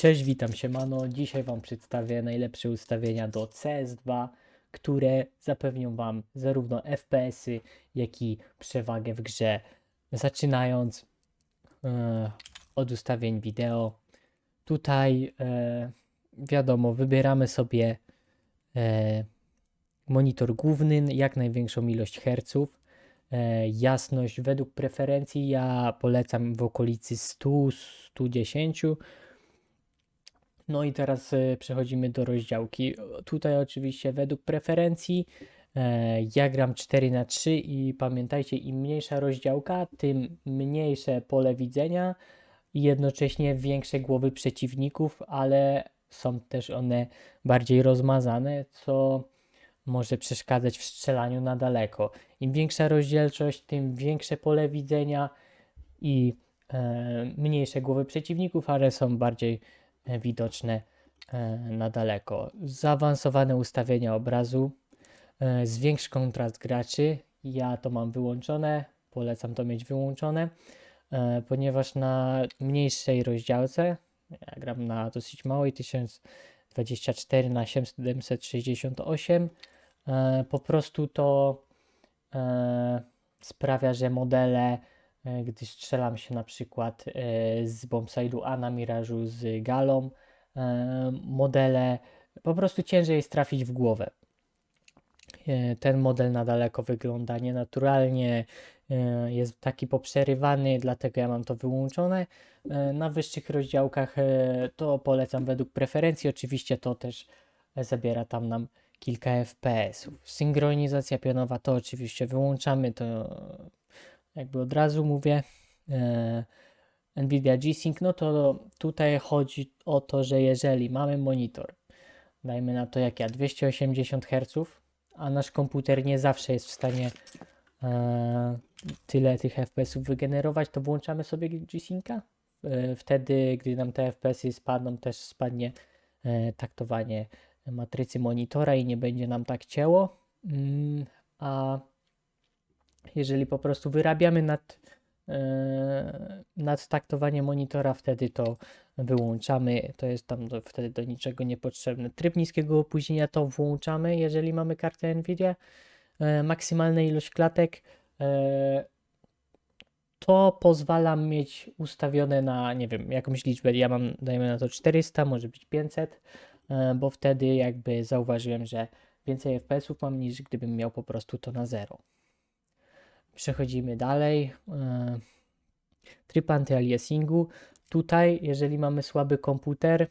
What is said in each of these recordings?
Cześć, witam się Mano. Dzisiaj Wam przedstawię najlepsze ustawienia do CS2, które zapewnią Wam zarówno FPS-y, jak i przewagę w grze. Zaczynając e, od ustawień wideo. Tutaj e, wiadomo, wybieramy sobie e, monitor główny, jak największą ilość herców. Jasność według preferencji ja polecam w okolicy 100-110. No i teraz e, przechodzimy do rozdziałki. Tutaj oczywiście według preferencji e, ja gram 4 na 3 i pamiętajcie, im mniejsza rozdziałka, tym mniejsze pole widzenia i jednocześnie większe głowy przeciwników, ale są też one bardziej rozmazane, co może przeszkadzać w strzelaniu na daleko. Im większa rozdzielczość, tym większe pole widzenia i e, mniejsze głowy przeciwników, ale są bardziej widoczne e, na daleko. Zaawansowane ustawienia obrazu, e, zwiększ kontrast graczy. Ja to mam wyłączone, polecam to mieć wyłączone, e, ponieważ na mniejszej rozdziałce, ja gram na dosyć małej 1024 na 768, e, po prostu to sprawia, że modele, gdy strzelam się na przykład e, z bombside'u A na mirażu z galą, e, modele po prostu ciężej jest trafić w głowę. E, Ten model na daleko wygląda nienaturalnie, e, jest taki poprzerywany, dlatego ja mam to wyłączone. E, Na wyższych rozdziałkach e, to polecam według preferencji, oczywiście to też e, zabiera tam nam kilka FPS-ów. Synchronizacja pionowa to oczywiście wyłączamy, to jakby od razu mówię. E, Nvidia G-Sync, no to tutaj chodzi o to, że jeżeli mamy monitor, dajmy na to jak ja, 280 Hz, a nasz komputer nie zawsze jest w stanie e, tyle tych FPS-ów wygenerować, to włączamy sobie G-Synca. E, wtedy, gdy nam te FPS-y spadną, też spadnie e, taktowanie matrycy monitora i nie będzie nam tak cięło. Mm, a jeżeli po prostu wyrabiamy nad, e, nad taktowanie monitora, wtedy to wyłączamy. To jest tam do, wtedy do niczego niepotrzebne. Tryb niskiego opóźnienia to włączamy, jeżeli mamy kartę Nvidia. E, maksymalna ilość klatek. E, to pozwala mieć ustawione na, nie wiem, jakąś liczbę. Ja mam, dajmy na to 400, może być 500, e, bo wtedy jakby zauważyłem, że więcej FPS-ów mam niż gdybym miał po prostu to na zero. Przechodzimy dalej. E, Tryb anti-aliasingu. Tutaj, jeżeli mamy słaby komputer,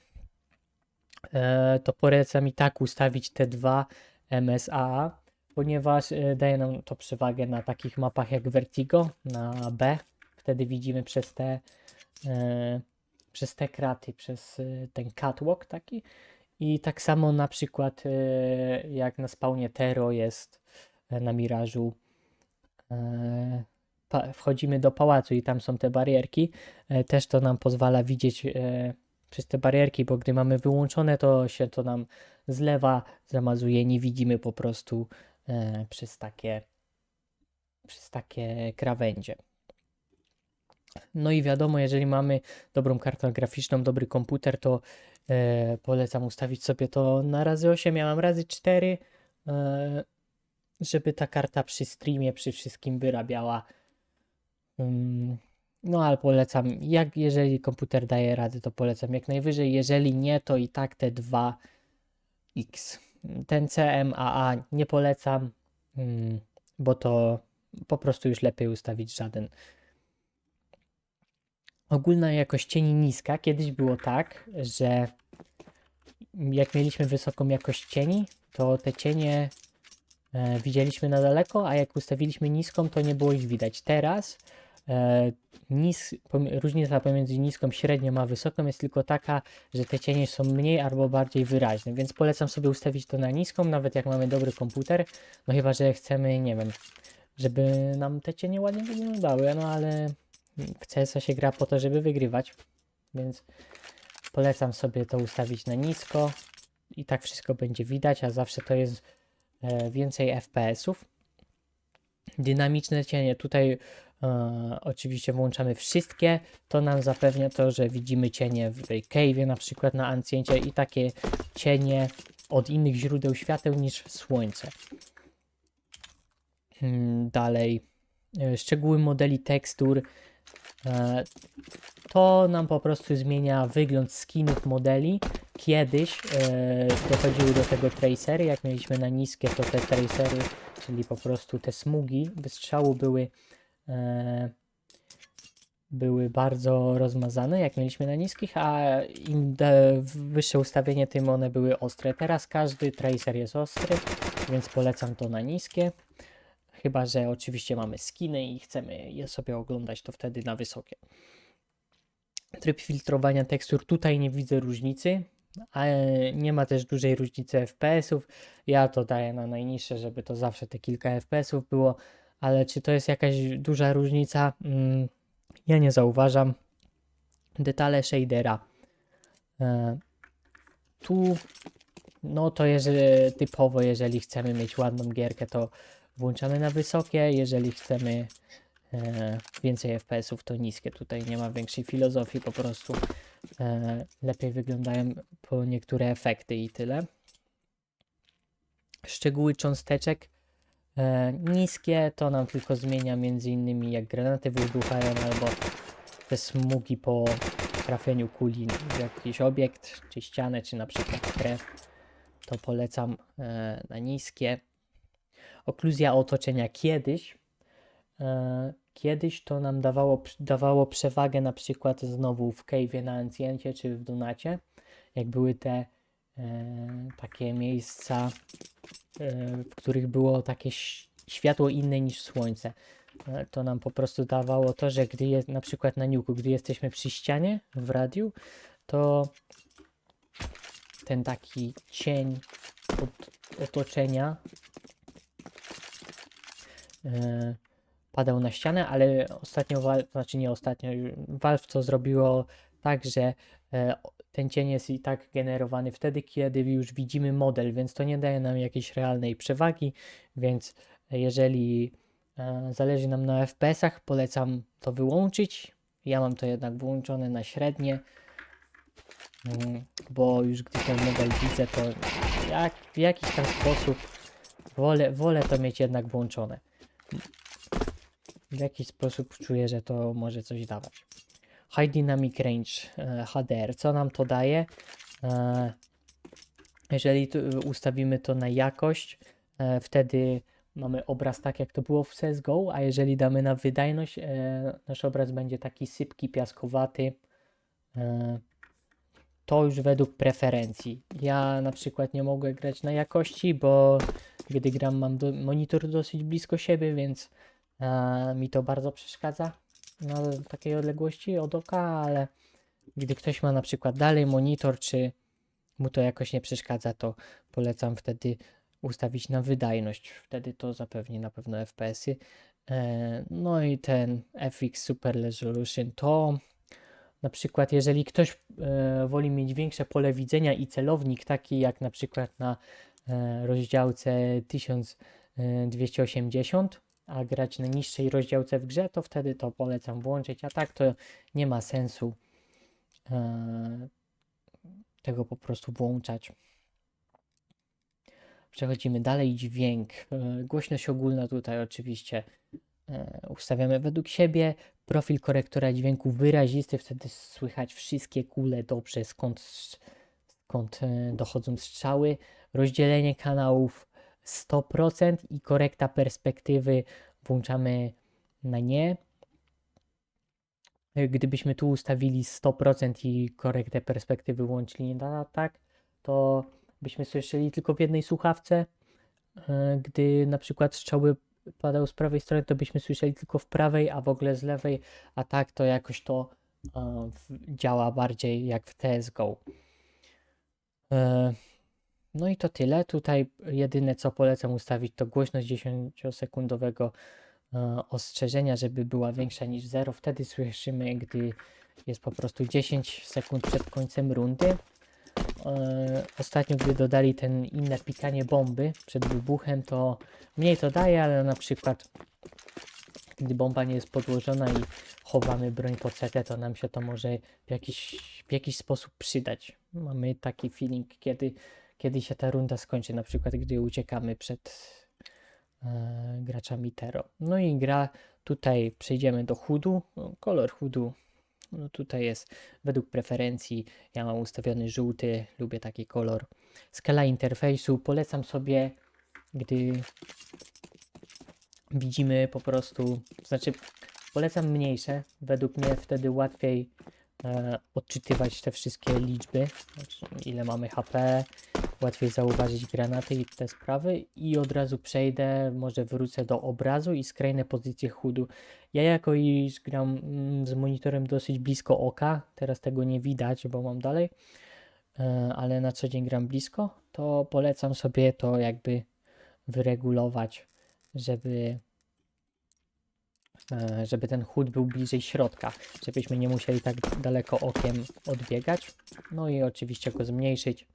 e, to polecam i tak ustawić te dwa MSAA, ponieważ e, daje nam to przewagę na takich mapach jak Vertigo, na B. Wtedy widzimy przez te, przez te kraty, przez ten catwalk taki. I tak samo na przykład jak na spawnie Tero jest na Mirażu wchodzimy do pałacu i tam są te barierki, e, też to nam pozwala widzieć e, przez te barierki, bo gdy mamy wyłączone, to się to nam zlewa, zamazuje, nie widzimy po prostu e, przez takie przez takie krawędzie. No i wiadomo, jeżeli mamy dobrą kartę graficzną, dobry komputer, to e, polecam ustawić sobie to na razy 8, ja mam razy 4, e, żeby ta karta przy streamie, przy wszystkim wyrabiała No, ale polecam, jak jeżeli komputer daje radę, to polecam jak najwyżej. Jeżeli nie, to i tak te 2X. Ten CMAA nie polecam, bo to po prostu już lepiej ustawić żaden. Ogólna jakość cieni niska. Kiedyś było tak, że jak mieliśmy wysoką jakość cieni, to te cienie e, widzieliśmy na daleko, a jak ustawiliśmy niską, to nie było ich widać. Teraz e, nis, różnica pomiędzy niską, średnią a wysoką jest tylko taka, że te cienie są mniej albo bardziej wyraźne, więc polecam sobie ustawić to na niską, nawet jak mamy dobry komputer, no chyba, że chcemy, nie wiem, żeby nam te cienie ładnie wyglądały, no ale w CS się gra po to, żeby wygrywać, więc polecam sobie to ustawić na nisko i tak wszystko będzie widać, a zawsze to jest więcej FPS-ów. Dynamiczne cienie. Tutaj e, oczywiście włączamy wszystkie, to nam zapewnia to, że widzimy cienie w cave'ie, na przykład na Anciencie i takie cienie od innych źródeł świateł niż słońce. Hmm, Dalej, e, szczegóły modeli tekstur. E, To nam po prostu zmienia wygląd skinów modeli. Kiedyś e, dochodziły do tego tracery, jak mieliśmy na niskie, to te tracery, czyli po prostu te smugi wystrzału były e, były bardzo rozmazane, jak mieliśmy na niskich, a im de- wyższe ustawienie, tym one były ostre. Teraz każdy tracer jest ostry, więc polecam to na niskie. Chyba, że oczywiście mamy skiny i chcemy je sobie oglądać, to wtedy na wysokie. Tryb filtrowania tekstur, tutaj nie widzę różnicy, ale nie ma też dużej różnicy FPS-ów. Ja to daję na najniższe, żeby to zawsze te kilka FPS-ów było, ale czy to jest jakaś duża różnica? Mm, ja nie zauważam. Detale shadera. E, tu, no to jest e, typowo, jeżeli chcemy mieć ładną gierkę, to włączamy na wysokie. Jeżeli chcemy e, więcej FPS-ów, to niskie. Tutaj nie ma większej filozofii, po prostu e, lepiej wyglądają po niektóre efekty i tyle. Szczegóły cząsteczek. E, niskie to nam tylko zmienia między innymi jak granaty wybuchają albo te smugi po trafieniu kuli w jakiś obiekt, czy ścianę, czy na przykład krew. To polecam na niskie. Okluzja otoczenia kiedyś. E, kiedyś to nam dawało, dawało przewagę na przykład znowu w cave'ie na Anciencie czy w Donacie, jak były te e, takie miejsca, e, w których było takie światło inne niż słońce. E, To nam po prostu dawało to, że gdy jest na przykład na niuku, gdy jesteśmy przy ścianie w radiu, to ten taki cień od otoczenia e, padał na ścianę, ale ostatnio, znaczy nie ostatnio, Valve to zrobiło tak, że e, ten cień jest i tak generowany wtedy, kiedy już widzimy model, więc to nie daje nam jakiejś realnej przewagi, więc jeżeli e, zależy nam na FPS-ach, polecam to wyłączyć. Ja mam to jednak włączone na średnie, mm, bo już gdy ten model widzę, to jak, w jakiś tam sposób wolę, wolę to mieć jednak włączone. W jakiś sposób czuję, że to może coś dawać. High Dynamic Range e, HDR. Co nam to daje? E, jeżeli ustawimy to na jakość, e, wtedy mamy obraz tak, jak to było w CSGO, a jeżeli damy na wydajność, nasz obraz będzie taki sypki, piaskowaty. To już według preferencji. Ja na przykład nie mogę grać na jakości, bo gdy gram mam do, monitor dosyć blisko siebie, więc e, mi to bardzo przeszkadza na takiej odległości od oka, ale gdy ktoś ma na przykład dalej monitor, czy mu to jakoś nie przeszkadza, to polecam wtedy ustawić na wydajność. Wtedy to zapewni na pewno FPS-y. E, no i ten FX Super Resolution to na przykład jeżeli ktoś e, woli mieć większe pole widzenia i celownik taki jak na przykład na e, rozdziałce 1280, a grać na niższej rozdziałce w grze, to wtedy to polecam włączyć, a tak to nie ma sensu e, tego po prostu włączać. Przechodzimy dalej, dźwięk. E, Głośność ogólna tutaj oczywiście e, ustawiamy według siebie. Profil korektora dźwięku wyrazisty, wtedy słychać wszystkie kule dobrze, skąd, skąd e, dochodzą strzały. Rozdzielenie kanałów 100% i korekta perspektywy włączamy na nie. Gdybyśmy tu ustawili 100% i korektę perspektywy włączyli na tak, to byśmy słyszeli tylko w jednej słuchawce. Gdy na przykład strzały padały z prawej strony, to byśmy słyszeli tylko w prawej, a w ogóle z lewej, a tak to jakoś to e, działa bardziej jak w CSGO. No i to tyle. Tutaj jedyne co polecam ustawić to głośność 10-sekundowego e, ostrzeżenia, żeby była większa niż 0. Wtedy słyszymy, gdy jest po prostu 10 sekund przed końcem rundy. E, Ostatnio, gdy dodali ten inne pikanie bomby przed wybuchem, to mniej to daje, ale na przykład gdy bomba nie jest podłożona i chowamy broń pod setę, to nam się to może w jakiś, w jakiś sposób przydać. Mamy taki feeling, kiedy, kiedy się ta runda skończy, na przykład gdy uciekamy przed e, graczami Tero. No i gra, tutaj przejdziemy do chudu, No, kolor chudu, no tutaj jest według preferencji, ja mam ustawiony żółty, lubię taki kolor. Skala interfejsu, polecam sobie, gdy widzimy po prostu, znaczy polecam mniejsze, według mnie wtedy łatwiej e, odczytywać te wszystkie liczby, znaczy ile mamy HP, łatwiej zauważyć granaty i te sprawy i od razu przejdę, może wrócę do obrazu i skrajne pozycje chudu. Ja jako iż gram mm, z monitorem dosyć blisko oka, teraz tego nie widać, bo mam dalej, e, ale na co dzień gram blisko, to polecam sobie to jakby wyregulować, żeby e, żeby ten chód był bliżej środka, żebyśmy nie musieli tak daleko okiem odbiegać. No i oczywiście go zmniejszyć.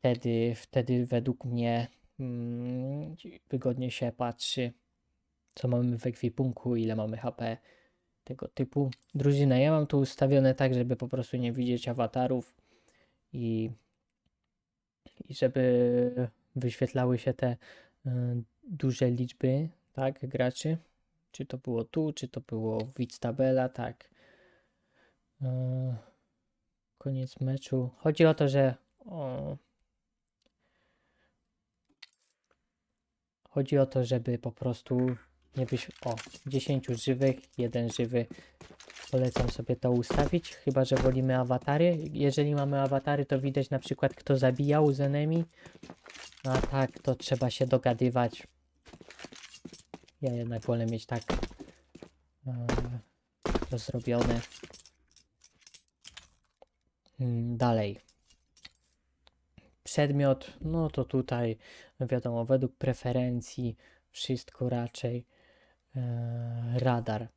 Wtedy, wtedy według mnie mm, wygodnie się patrzy, co mamy w ekwipunku, ile mamy HP, tego typu. Drużyna, ja mam to ustawione tak, żeby po prostu nie widzieć awatarów i, i żeby wyświetlały się te y, duże liczby, tak, graczy. Czy to było tu, czy to było widz tabela, tak. Y, koniec meczu. Chodzi o to, że o, chodzi o to, żeby po prostu nie być o 10 żywych, jeden żywy. Polecam sobie to ustawić, chyba że wolimy awatary. Jeżeli mamy awatary, to widać na przykład kto zabijał z enemy. A tak, to trzeba się dogadywać. Ja jednak wolę mieć tak e, to zrobione. Mm, Dalej. Przedmiot, no to tutaj wiadomo, według preferencji wszystko raczej e, radar.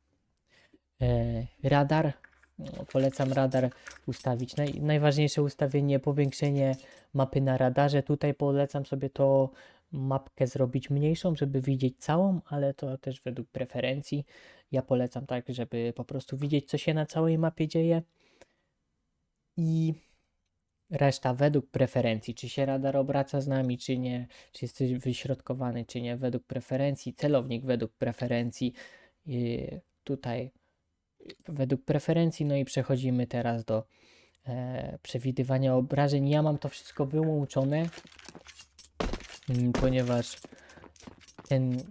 E, radar, no, polecam radar ustawić. Naj, najważniejsze ustawienie, powiększenie mapy na radarze. Tutaj polecam sobie to mapkę zrobić mniejszą, żeby widzieć całą, ale to też według preferencji. Ja polecam tak, żeby po prostu widzieć, co się na całej mapie dzieje. I reszta według preferencji, czy się radar obraca z nami, czy nie, czy jesteś wyśrodkowany, czy nie, według preferencji, celownik według preferencji, i tutaj według preferencji, no i przechodzimy teraz do e, przewidywania obrażeń. Ja mam to wszystko wyłączone, mm, ponieważ ten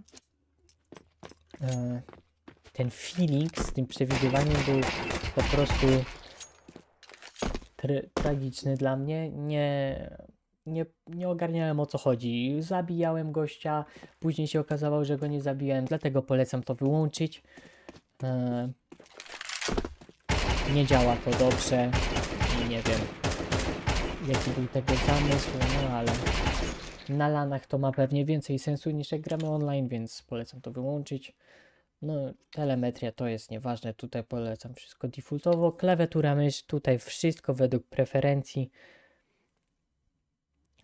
e, ten feeling z tym przewidywaniem był po prostu tragiczny dla mnie. Nie, nie, nie ogarniałem o co chodzi. Zabijałem gościa, później się okazało, że go nie zabiłem, dlatego polecam to wyłączyć. E, nie działa to dobrze. Nie wiem, jaki był tego zamysł, no ale na lanach to ma pewnie więcej sensu niż jak gramy online, więc polecam to wyłączyć. No, telemetria to jest nieważne, tutaj polecam wszystko defaultowo. Klawiatura mysz, tutaj wszystko według preferencji.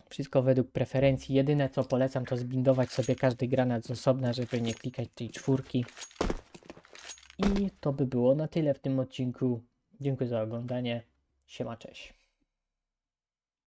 Wszystko według preferencji. Jedyne co polecam to zbindować sobie każdy granat z osobna, żeby nie klikać tej czwórki. I to by było na tyle w tym odcinku. Dziękuję za oglądanie. Siema, cześć.